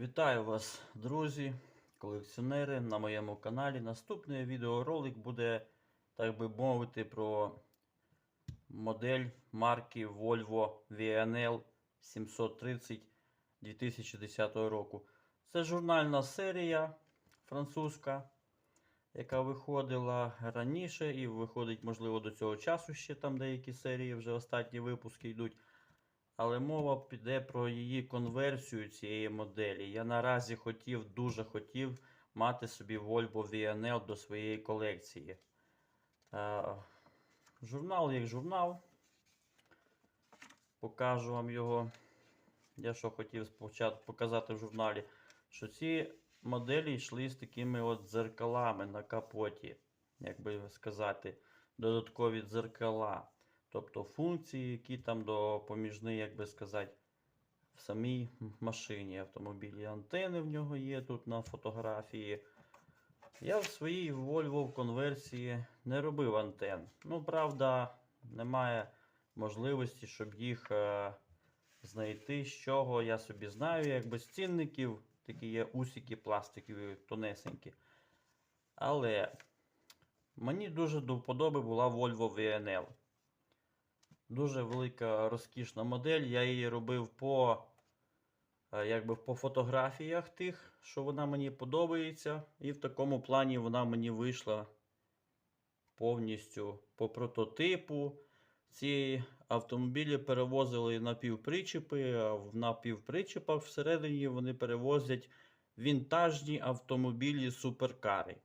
Вітаю вас, друзі, колекціонери на моєму каналі. Наступний відеоролик буде, так би мовити, про модель марки Volvo VNL 730 2010 року. Це журнальна серія французька, яка виходила раніше і виходить, можливо, до цього часу ще там деякі серії, вже останні випуски йдуть. Але мова піде про її конверсію цієї моделі. Я наразі хотів, дуже хотів мати собі Volvo VNL до своєї колекції. Е, журнал як журнал. Покажу вам його. Я що хотів спочатку показати в журналі, що ці моделі йшли з такими от дзеркалами на капоті, як би сказати, додаткові дзеркала. Тобто функції, які там допоміжні, як би сказати, в самій машині автомобілі. Антени в нього є тут на фотографії. Я в своїй Volvo в конверсії не робив антен. Ну, правда, немає можливості, щоб їх е, знайти, з чого я собі знаю, як без цінників, такі є усики пластикові, тонесенькі. Але мені дуже до вподоби була Volvo VNL. Дуже велика розкішна модель. Я її робив по, е, якби по фотографіях тих, що вона мені подобається. І в такому плані вона мені вийшла повністю по прототипу. Ці автомобілі перевозили напівпричепи, а в напівпричепах всередині вони перевозять вінтажні автомобілі суперкари.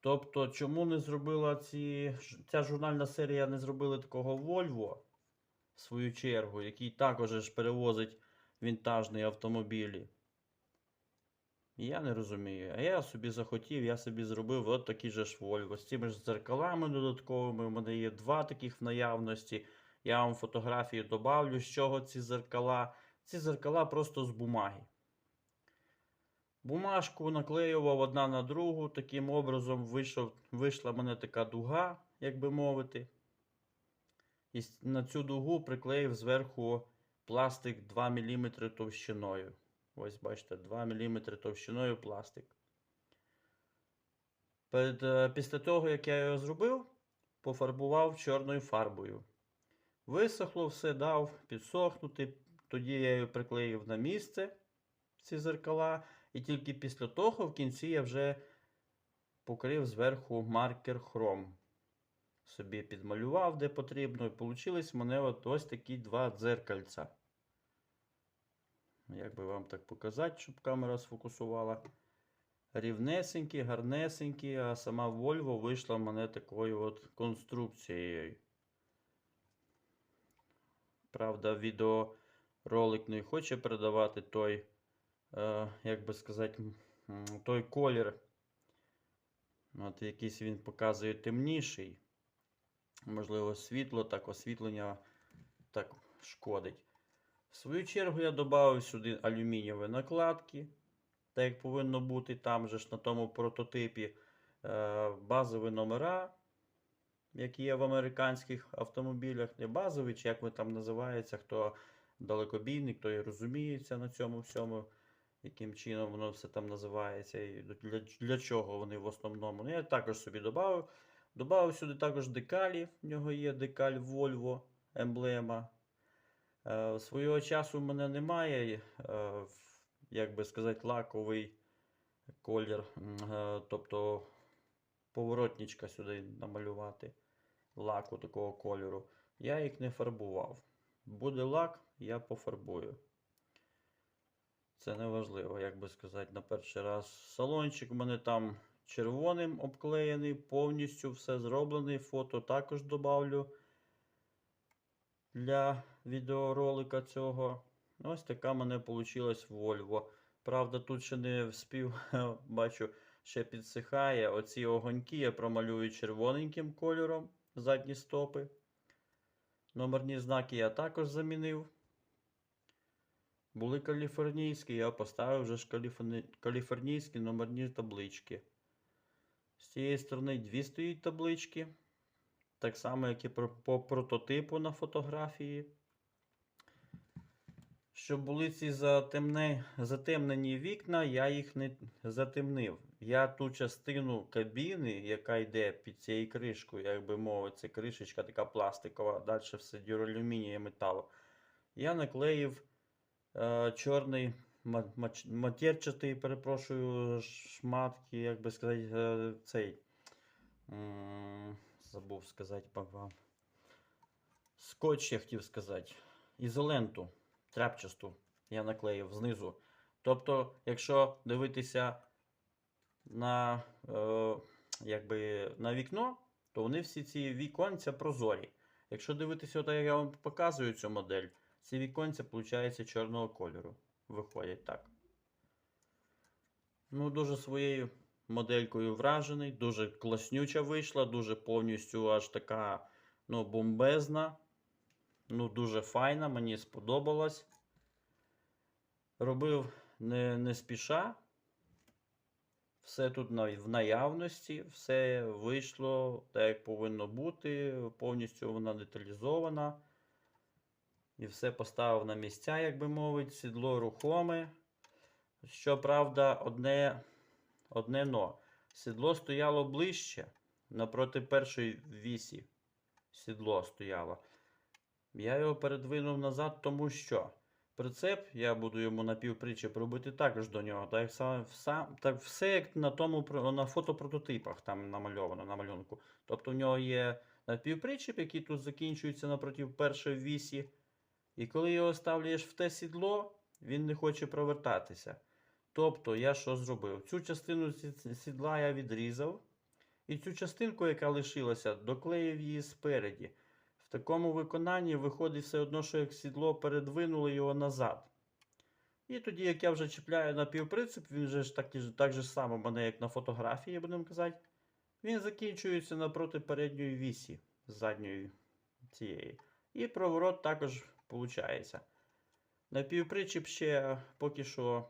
Тобто, чому не зробила ці, ця журнальна серія не зробила такого Volvo, в свою чергу, який також ж перевозить вінтажні автомобілі? Я не розумію. А я собі захотів, я собі зробив от такі же ж Volvo. З цими ж дзеркалами додатковими. У мене є два таких в наявності. Я вам фотографії добавлю, з чого ці зеркала. Ці зеркала просто з бумаги. Бумажку наклеював одна на другу. Таким образом вийшов, вийшла мене така дуга, як би мовити. І на цю дугу приклеїв зверху пластик 2 мм товщиною. Ось бачите, 2 мм товщиною пластик. Перед, е, після того, як я його зробив, пофарбував чорною фарбою. Висохло все, дав підсохнути. Тоді я його приклеїв на місце, ці зеркала. І тільки після того в кінці я вже покрив зверху маркер хром. Собі підмалював, де потрібно, і получились в мене от ось такі два дзеркальця. Як би вам так показати, щоб камера сфокусувала. Рівнесенькі, гарнесенькі, а сама Volvo вийшла в мене такою от конструкцією. Правда, відеоролик не хоче передавати той, як би сказати, той колір. От якийсь він показує темніший. Можливо, світло, так освітлення так шкодить. В свою чергу я додав сюди алюмінієві накладки, так як повинно бути там же ж на тому прототипі е, базові номера, які є в американських автомобілях. Не базові, чи як ви там називається, хто далекобійник, той розуміється на цьому всьому, яким чином воно все там називається, і для, для чого вони в основному. Ну, я також собі додав. Добавив сюди також декалі. В нього є декаль Volvo, емблема. Е, Свого часу в мене немає, е, як би сказати, лаковий колір. е, Тобто поворотничка сюди намалювати лаку такого кольору. Я їх не фарбував. Буде лак, я пофарбую. Це не важливо, як би сказати, на перший раз. Салончик у мене там червоним обклеєний, повністю все зроблений. Фото також добавлю для відеоролика цього. Ось така мене вийшла Volvo. Правда, тут ще не вспів, бачу, ще підсихає. Оці огоньки я промалюю червоненьким кольором задні стопи. Номерні знаки я також замінив. Були каліфорнійські, я поставив вже ж каліфорні- каліфорнійські номерні таблички. З цієї сторони дві стоїть таблички. Так само, як і по прототипу на фотографії. щоб були ці затемне, затемнені вікна, я їх не затемнив. Я ту частину кабіни, яка йде під цією кришкою, як би мовити, це кришечка така пластикова, далі все дюралюмінія металу. Я наклеїв чорний ма- матерчатий, перепрошую, шматки, як би сказати, е, цей. Забув сказати вам. Скотч, я хотів сказати. Ізоленту тряпчасту я наклеїв знизу. Тобто, якщо дивитися на, е, якби, на вікно, то вони всі ці віконця прозорі. Якщо дивитися, от як я вам показую цю модель, ці віконця, виходить, чорного кольору. Виходять так. Ну, дуже своєю моделькою вражений, дуже класнюча вийшла, дуже повністю аж така ну, бомбезна. Ну, дуже файна, мені сподобалась. Робив не, не спіша. Все тут в наявності, все вийшло так, як повинно бути. Повністю вона деталізована. І все поставив на місця, як би мовити, сідло рухоме. Щоправда, одне, одне но. Сідло стояло ближче напроти першої вісі. Сідло стояло. Я його передвинув назад, тому що прицеп я буду йому напівпричеп робити також до нього. Так, сам, сам, так все як на тому на фотопрототипах там намальовано на малюнку. Тобто в нього є напівпричеп, який тут закінчується напроти першої вісі. І коли його ставляєш в те сідло, він не хоче провертатися. Тобто я що зробив? Цю частину сідла я відрізав. І цю частинку, яка лишилася, доклеїв її спереді. В такому виконанні виходить все одно, що як сідло передвинуло його назад. І тоді, як я вже чіпляю на півприцеп, він же ж так, так же само мене, як на фотографії, будемо казати. Він закінчується напроти передньої вісі задньої цієї. І проворот також виходить. Напівпричіп ще поки що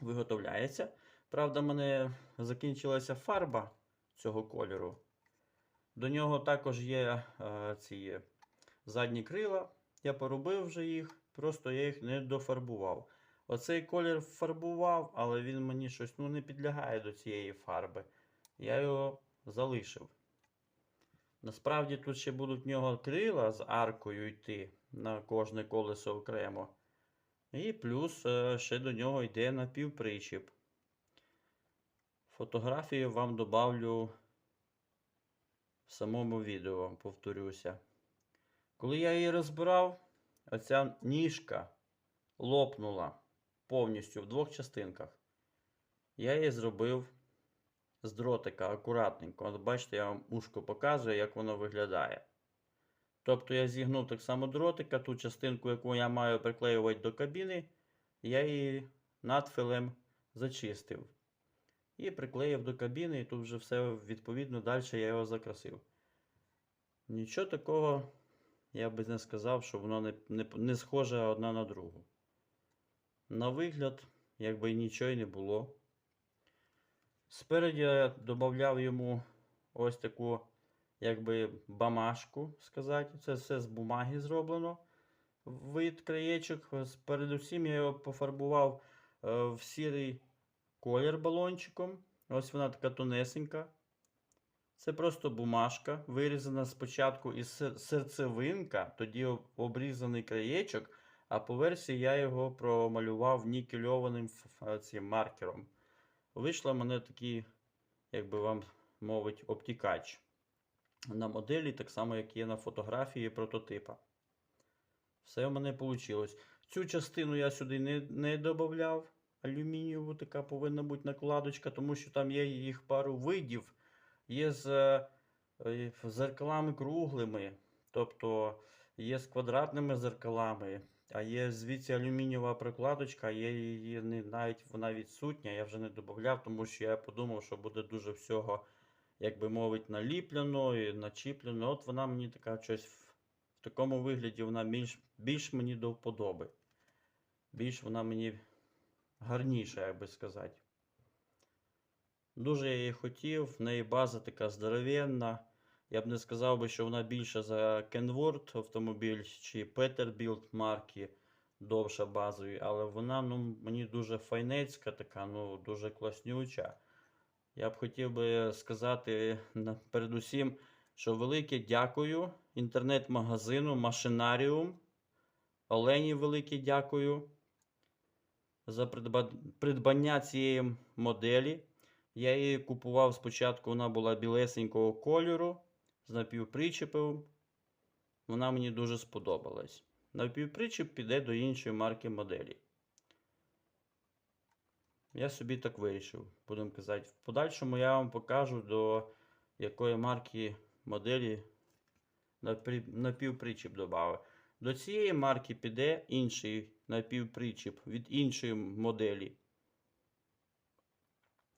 виготовляється. Правда, в мене закінчилася фарба цього кольору. До нього також є е, ці задні крила. Я поробив вже їх, просто я їх не дофарбував. Оцей колір фарбував, але він мені щось ну, не підлягає до цієї фарби. Я його залишив. Насправді тут ще будуть в нього крила з аркою йти на кожне колесо окремо. І плюс е, ще до нього йде напівпричіп. Фотографію вам добавлю в самому відео, повторюся. Коли я її розбирав, оця ніжка лопнула повністю в двох частинках. Я її зробив з дротика акуратненько. От бачите, я вам ушко показую, як воно виглядає. Тобто я зігнув так само дротика, ту частинку, яку я маю приклеювати до кабіни, я її надфилем зачистив. І приклеїв до кабіни, і тут вже все відповідно далі я його закрасив. Нічого такого, я би не сказав, що воно не, не, не схоже одна на другу. На вигляд, якби нічого й не було. Спереді я додав йому ось таку, якби бамашку, сказати. Це все з бумаги зроблено. Вид краєчок. Передусім я його пофарбував е, в сірий колір балончиком. Ось вона така тонесенька. Це просто бумажка, вирізана спочатку із серцевинка, тоді обрізаний краєчок, а по версії я його промалював нікельованим цим маркером. Вийшло мене такий, як би вам мовить, обтікач на моделі, так само, як є на фотографії прототипа. Все в мене вийшло. Цю частину я сюди не, не додавав. Алюмінієву така повинна бути накладочка, тому що там є їх пару видів. Є з е, е, зеркалами круглими, тобто є з квадратними зеркалами, а є звідси алюмінієва прокладочка, є її навіть вона відсутня, я вже не додавав, тому що я подумав, що буде дуже всього, як би мовити, наліплено і начіплено. От вона мені така щось в, такому вигляді вона більш, більш мені до вподоби. Більш вона мені гарніша, як би сказати. Дуже я її хотів, в неї база така здоровенна. Я б не сказав би, що вона більша за Kenworth автомобіль чи Peterbilt марки. довша базові, але вона ну, мені дуже файнецька, така, ну, дуже класнюча. Я б хотів би сказати передусім, що велике дякую інтернет-магазину Машинаріум. Олені велике дякую за придбання цієї моделі. Я її купував спочатку, вона була білесенького кольору з напівпричепом. Вона мені дуже сподобалась. Напівпричеп піде до іншої марки моделі. Я собі так вирішив, будемо казати. В подальшому я вам покажу, до якої марки моделі напівпричеп додав. До цієї марки піде інший напівпричеп від іншої моделі.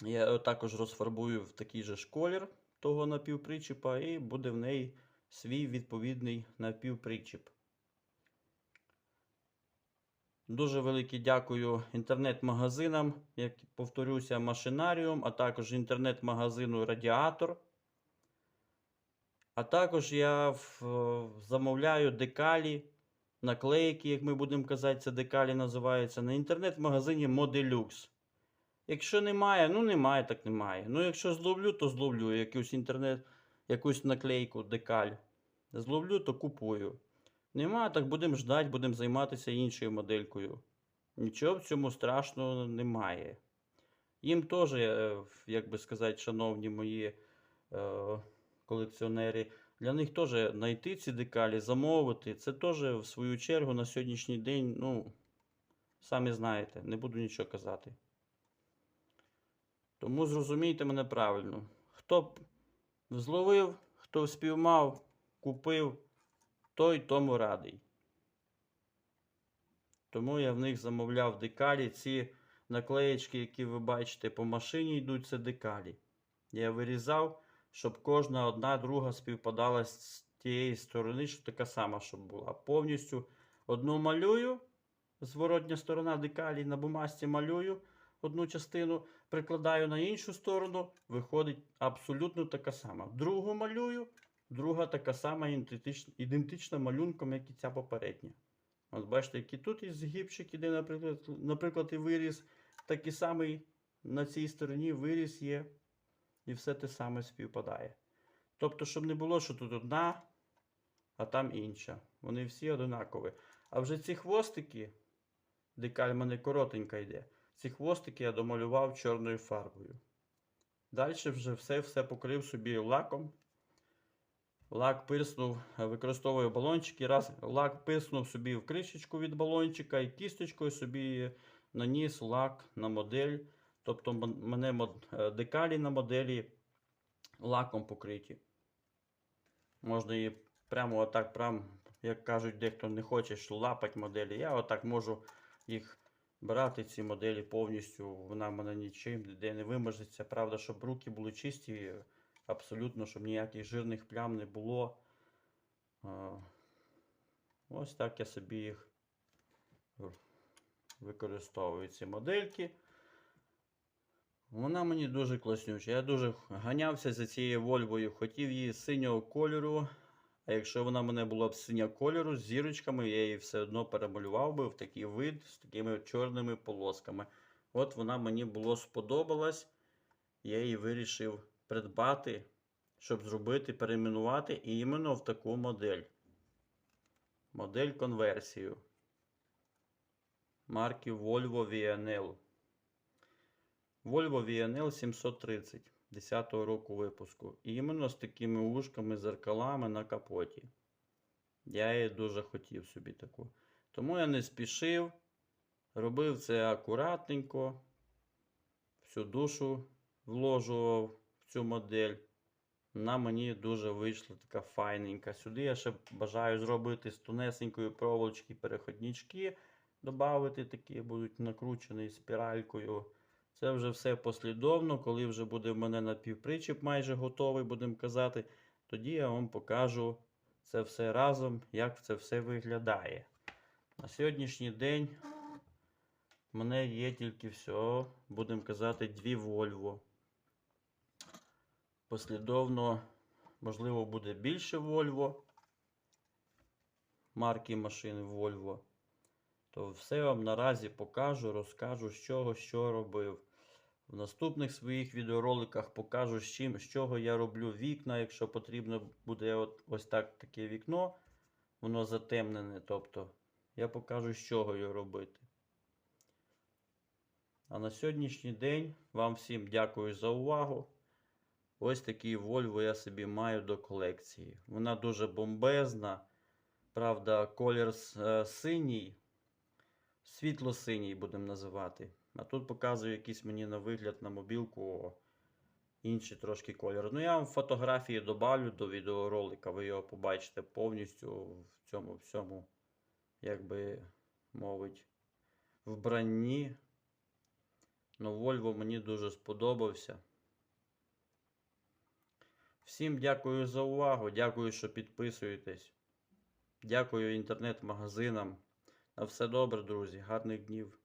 Я його також розфарбую в такий же ж колір того напівпричепа, і буде в неї свій відповідний напівпричеп. Дуже велике дякую інтернет-магазинам, як повторюся, Машинаріум, а також інтернет-магазину Радіатор. А також я е, замовляю декалі, наклейки, як ми будемо казати, це декалі називаються, на інтернет-магазині Modelux. Якщо немає, ну немає, так немає. Ну, якщо зловлю, то зловлю якусь інтернет, якусь наклейку, декаль. Зловлю, то купую. Нема, так будемо ждати, будемо займатися іншою моделькою. Нічого в цьому страшного немає. Їм теж, е, як би сказати, шановні мої е, колекціонери, для них теж знайти ці декалі, замовити. Це теж, в свою чергу, на сьогоднішній день, ну, самі знаєте, не буду нічого казати. Тому зрозумійте мене правильно. Хто б зловив, хто спіймав, купив, той тому радий. Тому я в них замовляв декалі. Ці наклеєчки, які ви бачите по машині, йдуть, це декалі. Я вирізав, щоб кожна одна друга співпадала з тієї сторони, щоб така сама, щоб була. Повністю одну малюю, зворотня сторона декалі на бумажці малюю одну частину, прикладаю на іншу сторону, виходить абсолютно така сама. Другу малюю, друга така сама ідентична, малюнком, як і ця попередня. От бачите, який тут і згибчик іде, наприклад, наприклад, і виріз, такий самий на цій стороні виріз є, і все те саме співпадає. Тобто, щоб не було, що тут одна, а там інша. Вони всі одинакові. А вже ці хвостики, декаль мене коротенька йде, ці хвостики я домалював чорною фарбою. Далі вже все, все покрив собі лаком. Лак пирснув, е, використовую балончики. Раз лак пирснув собі в кришечку від балончика і кісточкою собі наніс лак на модель. Тобто мене е, декалі на моделі лаком покриті. Можна її прямо отак, прям, як кажуть, дехто не хоче що лапать моделі. Я отак можу їх брати, ці моделі повністю. Вона мене нічим де не вимажеться. Правда, щоб руки були чисті, абсолютно, щоб ніяких жирних плям не було. Ось так я собі їх використовую ці модельки. Вона мені дуже класнюча. Я дуже ганявся за цією Вольвою. Хотів її синього кольору. А якщо вона мене була б синя кольору з зірочками, я її все одно перемалював би в такий вид з такими чорними полосками. От вона мені було сподобалась. Я її вирішив придбати, щоб зробити, перейменувати іменно в таку модель. Модель конверсію. Марки Volvo VNL. Volvo VNL 730 10 року випуску. І іменно з такими ушками, зеркалами на капоті. Я її дуже хотів собі таку. Тому я не спішив, робив це акуратненько, всю душу вложував цю модель. Вона мені дуже вийшла така файненька. Сюди я ще бажаю зробити з тонесенької проволочки переходнички. Добавити такі будуть накручені спіралькою. Це вже все послідовно, коли вже буде в мене напівпричіп майже готовий, будемо казати. Тоді я вам покажу це все разом, як це все виглядає. На сьогоднішній день в мене є тільки все, будемо казати, дві Volvo. Послідовно, можливо, буде більше Volvo. Марки машин Volvo. То все вам наразі покажу, розкажу, з чого що робив. В наступних своїх відеороликах покажу, з чим, з чого я роблю вікна, якщо потрібно буде от, ось так таке вікно, воно затемнене. Тобто я покажу, з чого його робити. А на сьогоднішній день вам всім дякую за увагу. Ось такий Volvo я собі маю до колекції. Вона дуже бомбезна. Правда, колір е, синій, світло-синій будемо називати. А тут показую якийсь мені на вигляд на мобілку інший трошки колір. Ну, я вам фотографії добавлю до відеоролика, ви його побачите повністю в цьому всьому, як би мовить, вбранні. Ну, Volvo мені дуже сподобався. Всім дякую за увагу. Дякую, що підписуєтесь. Дякую інтернет-магазинам. На все добре, друзі. Гарних днів.